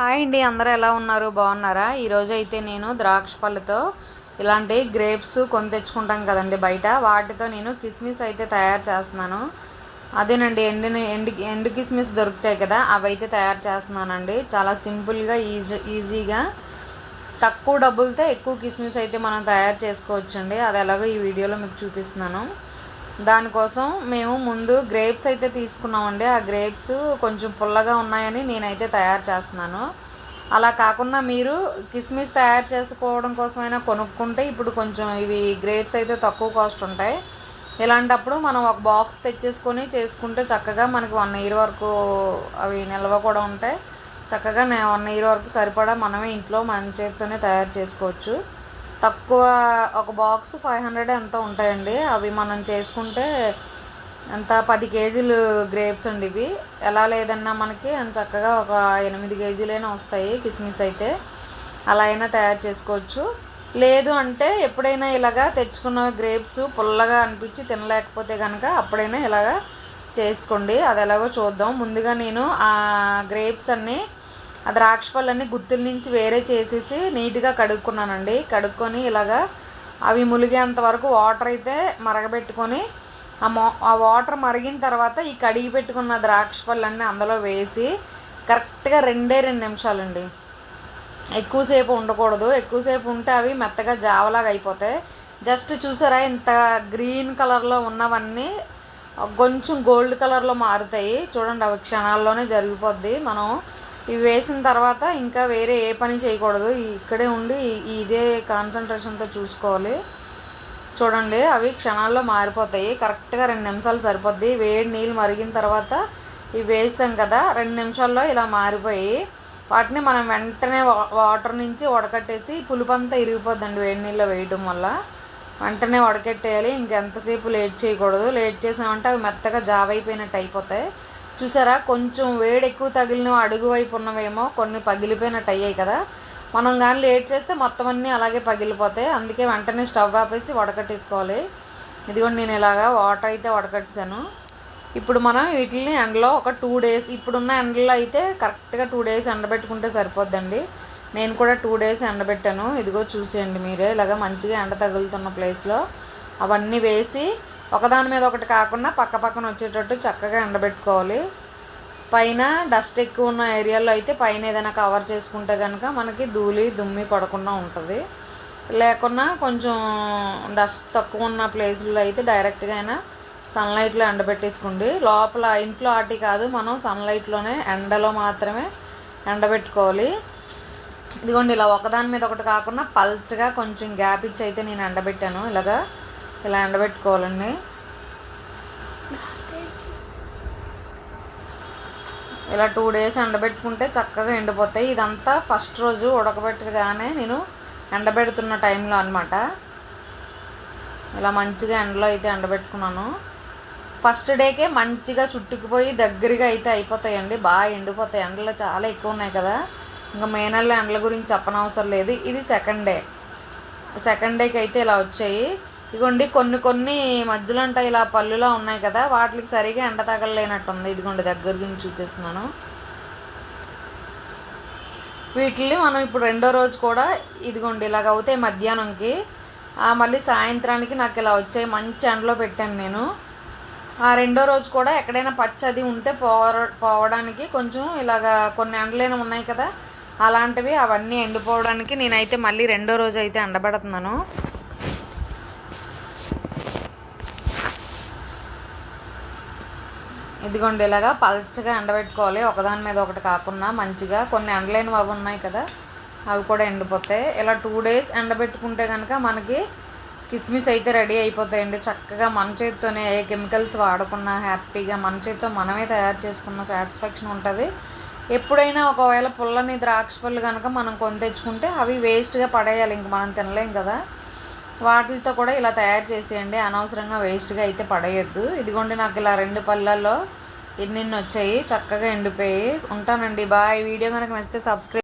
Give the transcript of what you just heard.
Hi అండి అందరూ ఎలా ఉన్నారు? బాగున్నారా? ఈరోజు అయితే నేను ద్రాక్ష పళ్ళతో ఇలాంటి గ్రేప్స్ కొని తెచ్చుకుంటాం కదండి బయట. వాటితో నేను కిస్మిస్ అయితే తయారు చేస్తున్నాను. అదేనండి ఎండిన ఎండి ఎండు కిస్మిస్ దొరుకుతాయి కదా అవి అయితే తయారు చేస్తున్నానండి. చాలా సింపుల్గా ఈజీ ఈజీగా తక్కువ డబ్బులతో ఎక్కువ కిస్మిస్ అయితే మనం తయారు చేసుకోవచ్చండి. అది ఎలాగో ఈ వీడియోలో మీకు చూపిస్తున్నాను. దానికోసం మేము ముందు గ్రేప్స్ అయితే తీసుకున్నామండి. ఆ గ్రేప్స్ కొంచెం పుల్లగా ఉన్నాయని నేనైతే తయారు చేస్తున్నాను. అలా కాకుండా మీరు కిస్మిస్ తయారు చేసుకోవడం కోసమైనా కొనుక్కుంటే ఇప్పుడు కొంచెం ఇవి గ్రేప్స్ అయితే తక్కువ కాస్ట్ ఉంటాయి. ఇలాంటప్పుడు మనం ఒక బాక్స్ తెచ్చేసుకొని చేసుకుంటే చక్కగా మనకి వన్ ఇయర్ వరకు అవి నిల్వ కూడా ఉంటాయి. చక్కగా వన్ ఇయర్ వరకు సరిపడా మనమే ఇంట్లో మన చేతితోనే తయారు చేసుకోవచ్చు. తక్కువ ఒక బాక్స్ ఫైవ్ హండ్రెడ్ ఎంత ఉంటాయండి. అవి మనం చేసుకుంటే ఎంత? పది కేజీలు గ్రేప్స్ అండి ఇవి. ఎలా లేదన్నా మనకి చక్కగా ఒక ఎనిమిది కేజీలైనా వస్తాయి కిస్మిస్ అయితే. అలా అయినా తయారు చేసుకోవచ్చు. లేదు అంటే ఎప్పుడైనా ఇలాగా తెచ్చుకున్న గ్రేప్స్ పుల్లగా అనిపించి తినలేకపోతే కనుక అప్పుడైనా ఇలాగా చేసుకోండి. అది ఎలాగో చూద్దాం. ముందుగా నేను ఆ గ్రేప్స్ అన్నీ ఆ ద్రాక్ష పళ్ళన్నీ గుత్తుల నుంచి వేరే చేసేసి నీట్గా కడుక్కున్నానండి. కడుక్కొని ఇలాగా అవి ములిగేంత వరకు వాటర్ అయితే మరగబెట్టుకొని ఆ మో ఆ వాటర్ మరిగిన తర్వాత ఈ కడిగి పెట్టుకున్న ద్రాక్ష పళ్ళన్నీ అందులో వేసి కరెక్ట్గా రెండే రెండు నిమిషాలండి. ఎక్కువసేపు ఉండకూడదు. ఎక్కువసేపు ఉంటే అవి మెత్తగా జావలాగా అయిపోతాయి. జస్ట్ చూసారా ఇంత గ్రీన్ కలర్లో ఉన్నవన్నీ కొంచెం గోల్డ్ కలర్లో మారుతాయి. చూడండి అవి క్షణాల్లోనే జరిగిపోద్ది. మనం ఇవి వేసిన తర్వాత ఇంకా వేరే ఏ పని చేయకూడదు. ఇక్కడే ఉండి ఇదే కాన్సన్ట్రేషన్తో చూసుకోవాలి. చూడండి అవి క్షణాల్లో మారిపోతాయి. కరెక్ట్గా రెండు నిమిషాలు సరిపోద్ది. వేడి నీళ్ళు మరిగిన తర్వాత ఇవి వేసాం కదా రెండు నిమిషాల్లో ఇలా మారిపోయి వాటిని మనం వెంటనే వాటర్ నుంచి వడకట్టేసి పులుపంతా ఇరిగిపోద్దండి వేడి నీళ్ళలో వేయటం వల్ల. వెంటనే వడకెట్టేయాలి. ఇంకెంతసేపు లేట్ చేయకూడదు. లేట్ చేసామంటే అవి మెత్తగా జాబ్ అయిపోయినట్టు అయిపోతాయి. చూసారా? కొంచెం వేడి ఎక్కువ తగిలిన అడుగు వైపు ఉన్నవేమో కొన్ని పగిలిపోయినట్టు అయ్యాయి కదా. మనం కానీ లేట్ చేస్తే మొత్తం అన్నీ అలాగే పగిలిపోతాయి. అందుకే వెంటనే స్టవ్ ఆపేసి వడకట్టేసుకోవాలి. ఇదిగోండి నేను ఇలాగా వాటర్ అయితే వడకట్టేశాను. ఇప్పుడు మనం వీటిని ఎండలో ఒక టూ డేస్ ఇప్పుడున్న ఎండలో అయితే కరెక్ట్గా టూ డేస్ ఎండబెట్టుకుంటే సరిపోద్దండి. నేను కూడా టూ డేస్ ఎండబెట్టాను. ఇదిగో చూసేయండి మీరే. ఇలాగ మంచిగా ఎండ తగులుతున్న ప్లేస్లో అవన్నీ వేసి ఒకదాని మీద ఒకటి కాకుండా పక్క పక్కన వచ్చేటట్టు చక్కగా ఎండబెట్టుకోవాలి. పైన డస్ట్ ఎక్కువ ఉన్న ఏరియాలో అయితే పైన ఏదైనా కవర్ చేసుకుంటే కనుక మనకి ధూళి దుమ్మి పడకుండా ఉంటుంది. లేకున్నా కొంచెం డస్ట్ తక్కువ ఉన్న ప్లేసుల్లో అయితే డైరెక్ట్గా అయినా సన్లైట్లో ఎండబెట్టేసుకోండి. లోపల ఇంట్లో ఆటి కాదు మనం సన్లైట్లోనే ఎండలో మాత్రమే ఎండబెట్టుకోవాలి. ఇదిగోండి ఇలా ఒకదాని మీద ఒకటి కాకుండా పల్చగా కొంచెం గ్యాప్ ఇచ్చి అయితే నేను ఎండబెట్టాను. ఇలాగా ఇలా ఎండబెట్టుకోవాలండి. ఇలా టూ డేస్ ఎండబెట్టుకుంటే చక్కగా ఎండిపోతాయి. ఇదంతా ఫస్ట్ రోజు ఉడకబెట్టగానే నేను ఎండబెడుతున్న టైంలో అనమాట ఇలా మంచిగా ఎండలో అయితే ఎండబెట్టుకున్నాను. ఫస్ట్ డేకే మంచిగా చుట్టుకుపోయి దగ్గరగా అయితే అయిపోతాయండి. బాగా ఎండిపోతాయి. ఎండలు చాలా ఎక్కువ ఉన్నాయి కదా. ఇంకా మే నెలలో ఎండల గురించి చెప్పనవసరం లేదు. ఇది సెకండ్ డే. సెకండ్ డేకి అయితే ఇలా వచ్చాయి. ఇదిగోండి కొన్ని కొన్ని మధ్యలో ఉంటాయి ఇలా పళ్ళులా ఉన్నాయి కదా వాటికి సరిగా ఎండ తగలలేనట్టుంది. ఇదిగోండి దగ్గర గురించి చూపిస్తున్నాను. వీటిని మనం ఇప్పుడు రెండో రోజు కూడా ఇదిగోండి ఇలాగ అవుతాయి మధ్యాహ్నంకి. మళ్ళీ సాయంత్రానికి నాకు ఇలా వచ్చాయి మంచి ఎండలో పెట్టాను నేను. ఆ రెండో రోజు కూడా ఎక్కడైనా పచ్చది ఉంటే పోవడానికి కొంచెం ఇలాగ కొన్ని ఎండలైన ఉన్నాయి కదా అలాంటివి అవన్నీ ఎండిపోవడానికి నేనైతే మళ్ళీ రెండో రోజు అయితే ఎండబెడుతున్నాను. ఇదిగోండి ఇలాగా పల్చగా ఎండబెట్టుకోవాలి. ఒకదాని మీద ఒకటి కాకుండా మంచిగా. కొన్ని ఎండలేనివి అవి ఉన్నాయి కదా అవి కూడా ఎండిపోతాయి. ఇలా టూ డేస్ ఎండబెట్టుకుంటే కనుక మనకి కిస్మిస్ అయితే రెడీ అయిపోతాయండి. చక్కగా మన చేతితోనే ఏ కెమికల్స్ వాడకుండా హ్యాపీగా మన చేతితో మనమే తయారు చేసుకున్న సాటిస్ఫాక్షన్ ఉంటుంది. ఎప్పుడైనా ఒకవేళ పుల్లని ద్రాక్ష పళ్ళు కనుక మనం కొని తెచ్చుకుంటే అవి వేస్ట్గా పడేయాలి. ఇంక మనం తినలేం కదా. వాటితో కూడా ఇలా తయారు చేసేయండి. అనవసరంగా వేస్ట్గా అయితే పడేయద్దు. ఇదిగోండి నాకు ఇలా రెండు పళ్ళల్లో ఎన్ని వచ్చాయి. చక్కగా ఎండిపోయి ఉంటానండి. బాయ్. వీడియో కనుక నచ్చితే సబ్స్క్రైబ్